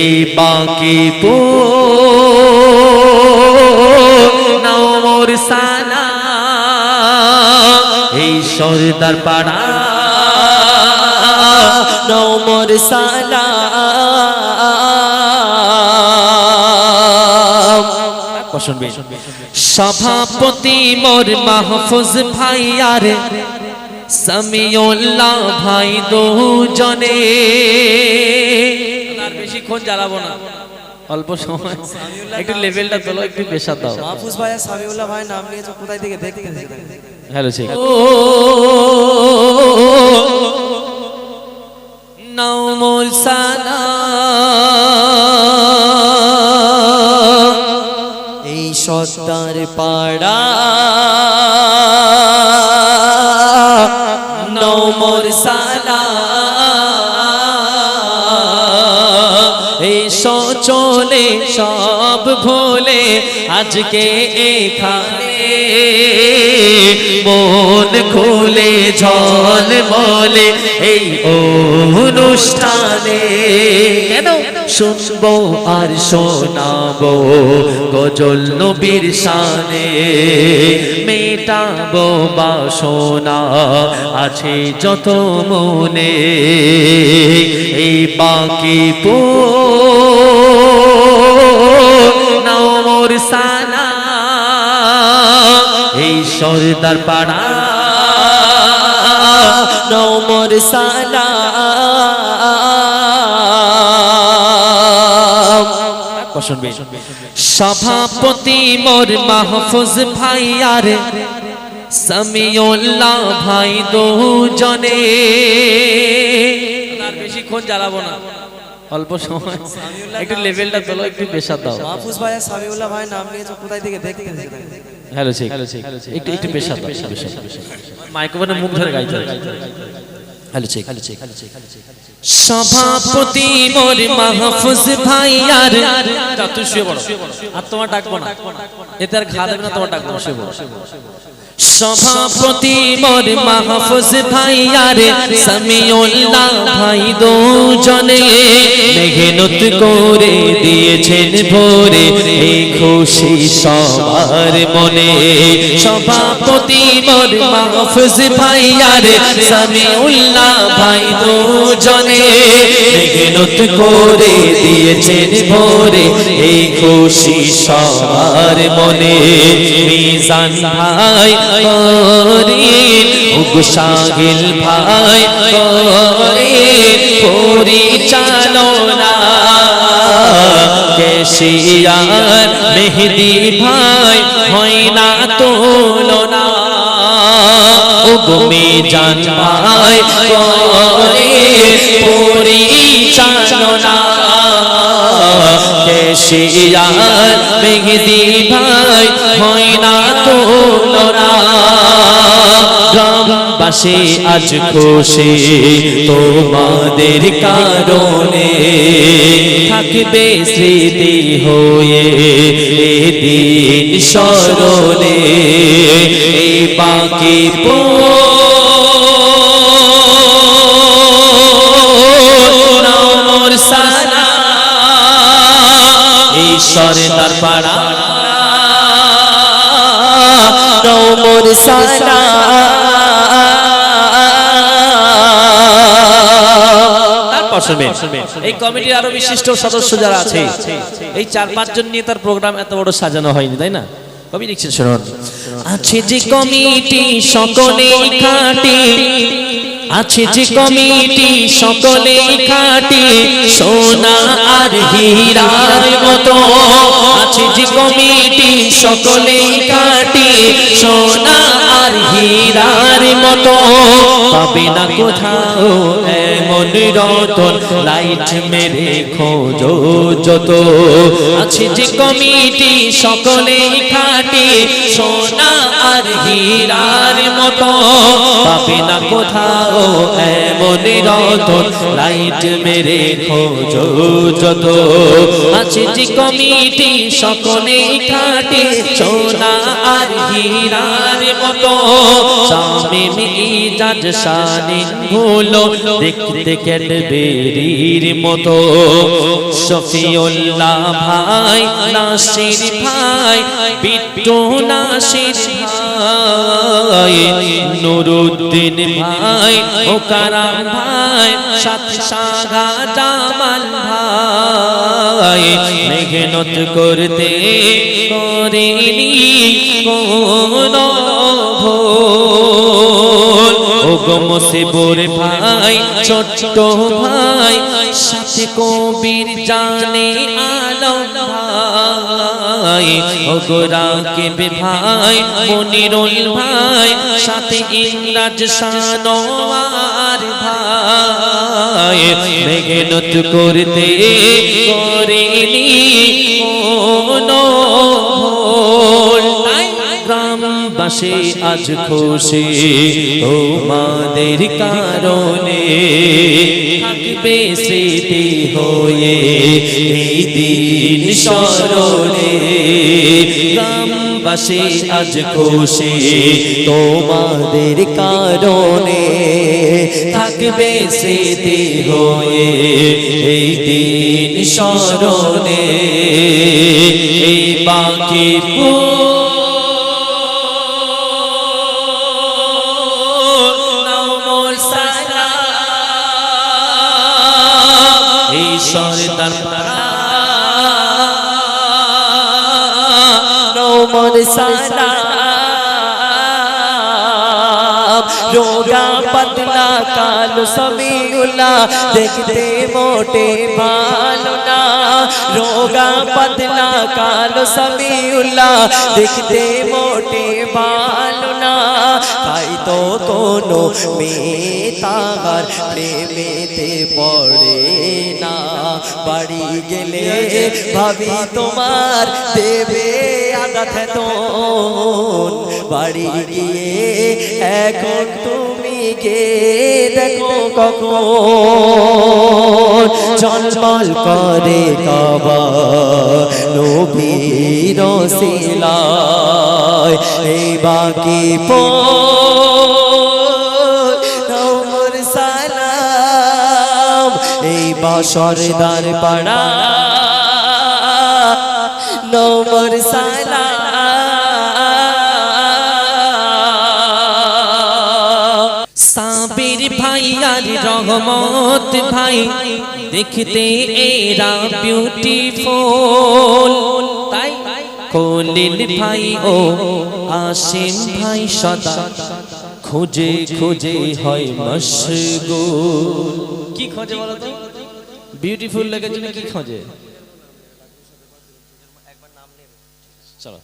এই বাকি পো নাও মোর সালা এই সর্দার পাড়া, নাও মোর সালা সভাপতি মোর মাহফুজ ভাইয়ার সামিউল্লাহ ভাই দুজনে আর বেশিক্ষণ জ্বালাবো না। অল্প সময়। একটু লেভেলটা তোলো একটু বেশা দাও। মাহফুজ ভাই আর সামিউল্লাহ ভাই নাম নিয়েছো কোথায় থেকে দেখতে হ্যালো ঠিক নমল সালা এই সত্তার পাড়া আজকে এখানে মন খুলে ঝল বলে এই অনুষ্ঠানে। কেন? শুনব আর শোনাবো গজল নবীর শানে। মেটাবো বাসনা আছে যত মনে। এই বাকি পো সালা এই সর্দার পাড়া। নাও মোর সালা সভাপতি মোর মাহফুজ ভাই আর সামিউল্লাহ ভাই দুজনে। আর বেশিক্ষণ জ্বালাবো না। অল্প সময়। একটু লেভেলটা তোলো একটু পেশা দাও। মাহফুজ ভাই আর সামিউল্লাহ ভাই নাম নিয়েছো কোথায় থেকে দেখতে হ্যালো ঠিক একটু একটু পেশা দাও মাইক্রোফোনে মুখ ধরে গাইতে সভাপতি মোর মাহফুজ ভাইয়ার তুই শুয়ে আর তোমার ডাকবো না। এতে আর না, তোমার ডাকবো শুয়ে সভাপতি মোর মাহফুজ ভাইয়ার সামিউল্লাহ ভাই দুজনে মেঘনত করে দিয়েছেন ভোরে। এই খুশি সবার মনে সভাপতি মোর মাহফুজ ভাইয়ার সামিউল্লাহ ভাই দুজনে। মেঘনত করে দিয়েছেন ভোরে, এই খুশি সবার মনে। মিজান ভাই করিন ভাই করিন পরিচালনা। কেশিয়ার মেহেদি ভাই হয় না তুলনা। উগমে জান ভাই মেহেদি ভাই হয় না তুলনা। গ্রামবাসী আজ খুশি তোমাদের কারণে। থাকবে স্মৃতি হয়ে স্মরণে। এই বাকি পো শুনবেন, এই কমিটির আরও বিশিষ্ট সদস্য যারা আছে এই চার পাঁচজন নিয়ে তার প্রোগ্রাম এত বড় সাজানো হয়নি তাই না? কবি লিখছেন শুনুন। আছে যে কমিটি সকলে আছে যে কমিটি সকলে খাটি সোনা আর হীরার মতো। আছে যে কমিটি সকলে খাটি সোনা আর হীরার মতো। পাবে না কোথাও এমন রতন লাইট মেরে খোঁজো যত। আছে যে কমিটি সকলে খাটি, সোনা আর হীরার মতো। পাবে না কোথাও এমন রতন লাইট মেরে খোঁজো যত। আছে যে কমিটি সকলে খাটি হীরার মতো। শামিম ইজাজ শানিন ভুলো দেখতে ক্যাডবেরির মতো। শফিউল্লাহ ভাই, নাসির ভাই, বিট্টু নাসির ভাই, নুরুদ্দিন ভাই ও কারাম ভাই সাত সাগা জামাল ভাই মেহনত করতে করিনি কোন ভুল। ও গো মুসিবুর ভাই, ছোট্ট ভাই, সাথে কবির জানে আলম ভাই। ও কে বে ভাই মনিরুল ভাই সাথে ইংরাজ সানোয়ার ভাই। মেহনত করতে করিনি কোনো গ্রামবাসী আজ খুশি। তোমাদের কারণে থাকবে স্মৃতি হয়ে এই দিন স্মরণে। গ্রামবাসী আজ খুশি তোমাদের কারণে থাকবে স্মৃতি হয়ে এই দিন স্মরণে। এই বাকি এই সরদার নমর সালাম রোগা পাতলা কালো সবিউল্লাহ দেখতে মোটে ভালো না রোগা পাতলা কালো সবিউল্লাহ দেখতে মোটে ভালো না তাই তো কোনো মেয়ে তাহার প্রেমেতে পড়ে না বাড়ি গেলে ভাবি তোমার দেবে আঘাত তোন বাড়ি গিয়ে এখন তুমি গে দেখো কখন জলমল করে কাবা নবীর শিলায় এই বাকি পো এই বাসরদার পাড়া নমর সালাম সাবির ভাই আর রহমত ভাই, দেখতে এরা বিউটিফুল তাই কলিল ভাই ও আসিম ভাই সদা, খুঁজে খুঁজে হয় মশগুল। কি খোঁজে বলো বিউটিফুল লেগেছে জন্য কি খোঁজে চলো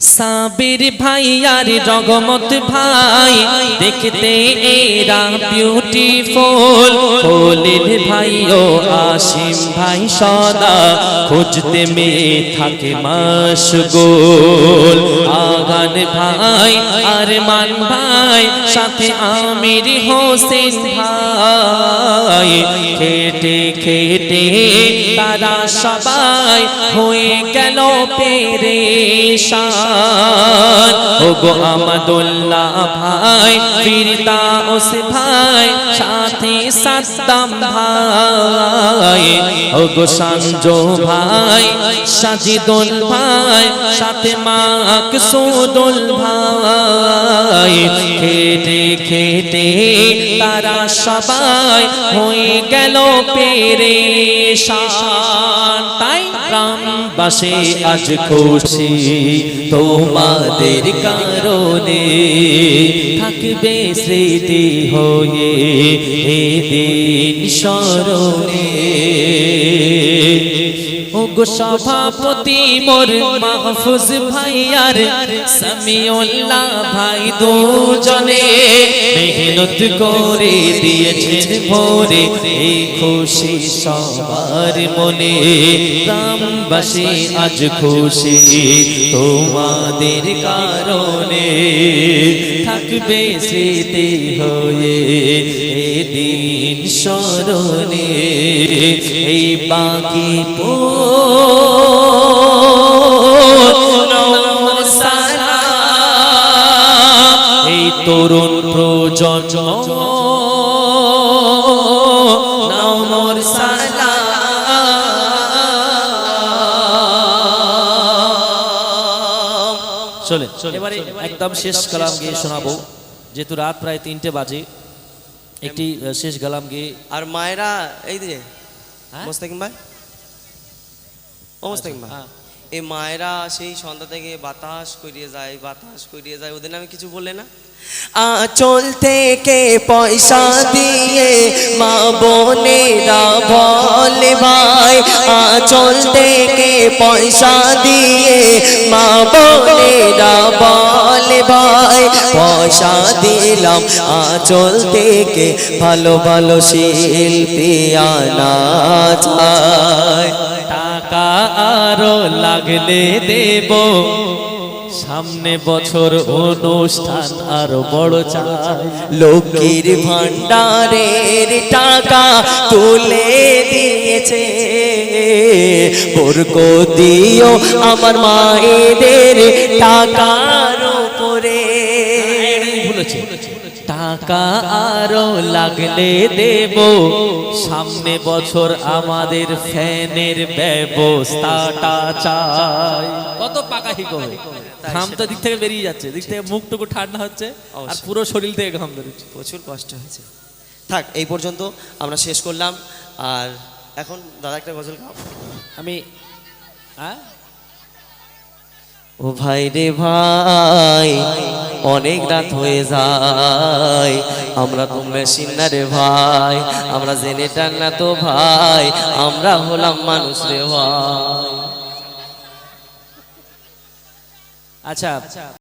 সাবির ভাই আর রগমত ভাই, দেখতে এরা বিউটিফুল খলিল ভাই ও আসিম ভাই সদা, খুঁজতে মেয়ে থাকে মাসগুল আগান ভাই আর মান ভাই, সাথে আমির হোসেন ভাই। খেটে খেটে তারা সবাই হয়ে গেল পেরেশান। ও গো আমাদুল্লাহ ভাই ফিরদাউস ভাই, সাথে সাদ্দাম ভাই। ও গো ভাই, সাজিদুল ভাই সাথে মাকসুদুল ভাই। খেটে খেটে তারা সবাই হয়ে গেল পেরেশান। তাই গ্রামবাসী আজ খুশি। তোমাদের কারণে থাকবে স্মৃতি হয়ে এদিন স্মরণে। সভাপতি মোর মাহফুজ ভাইয়ার সামিউল্লাহ ভাই দুজনে মেহনত করে দিয়েছেন ভোরে। খুশি সবার মনে গ্রামবাসী আজ খুশি। তোমাদের কারণে থাকবে স্মৃতি হয়ে দিন স্মরণে এই বাকি পো তরুণ প্রজন্ম চলে এবারে একদম শেষ কালাম গিয়ে শোনাবো। যেহেতু রাত প্রায় তিনটে বাজে একটি শেষ গালাম গিয়ে আর মায়েরা এই যে হ্যাঁ? মোস্তাকিম ভাই? ও মোস্তাকিম ভাই। হ্যাঁ। এই মায়েরা সেই সন্ধ্যা থেকে বাতাস করিয়ে যায়, বাতাস করিয়ে যায়। ওদের নামে কিছু বলে না? আচল থেকে পয়সা দিয়ে মা বোনেরা বলে ভাই আচল থেকে পয়সা দিয়ে মা বোনেরা বলে ভাই, পয়সা দিলাম আচল থেকে ভালো ভালো শিল্পী আনা যায়। লাগলে দেব। সামনে বছর অনুষ্ঠান আরও বড় চাই লক্ষ্মীর ভান্ডারের টাকা তুলে দিয়েছে। বরক দিও আমার মায়েদের টাকার উপরে। ভুলেছে টাকা আরও লাগলে দেব। সামনে বছর আমাদের ফ্যানের ব্যবস্থাটা চাই। কত পাকা হিক হবে ঘাম তো দিক থেকে বেরিয়ে যাচ্ছে দিক থেকে মুখটুকু ঠান্ডা হচ্ছে আর পুরো শরীর থেকে ঘাম বেরোচ্ছে। প্রচুর কষ্ট হয়েছে। থাক এই পর্যন্ত আমরা শেষ করলাম আর এখন দাদা একটা গজল গাও। আমি হ্যাঁ ও ভাই রে ভাই, অনেক রাত হয়ে যায়। আমরা তো মেশিন না রে ভাই, আমরা জেনে টান না তো ভাই, আমরা হলাম মানুষ রে ভাই। আচ্ছা।